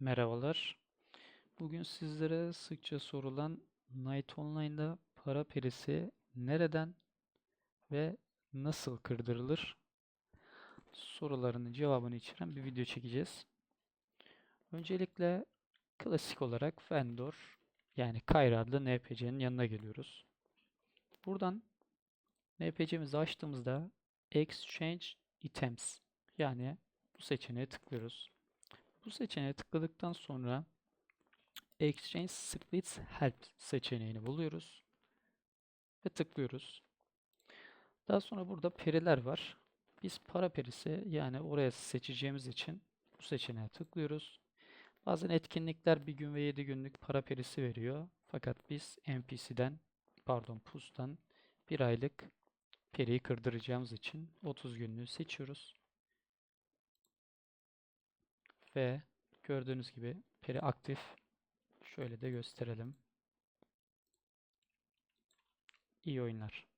Merhabalar. Bugün sizlere sıkça sorulan Night Online'da para perisi nereden ve nasıl kırdırılır sorularının cevabını içeren bir video çekeceğiz. Öncelikle klasik olarak vendor yani Kayra adlı NPC'nin yanına geliyoruz. Buradan NPC'mizi açtığımızda Exchange Items yani bu seçeneğe tıklıyoruz. Bu seçeneğe tıkladıktan sonra Exchange Splits Help seçeneğini buluyoruz ve tıklıyoruz. Daha sonra burada periler var. Biz para perisi yani oraya seçeceğimiz için bu seçeneğe tıklıyoruz. Bazen etkinlikler bir gün ve 7 günlük para perisi veriyor. Fakat biz NPC'den pardon PUS'tan bir aylık periyi kırdıracağımız için 30 günlüğü seçiyoruz. Ve gördüğünüz gibi peri aktif. Şöyle de gösterelim. İyi oyunlar.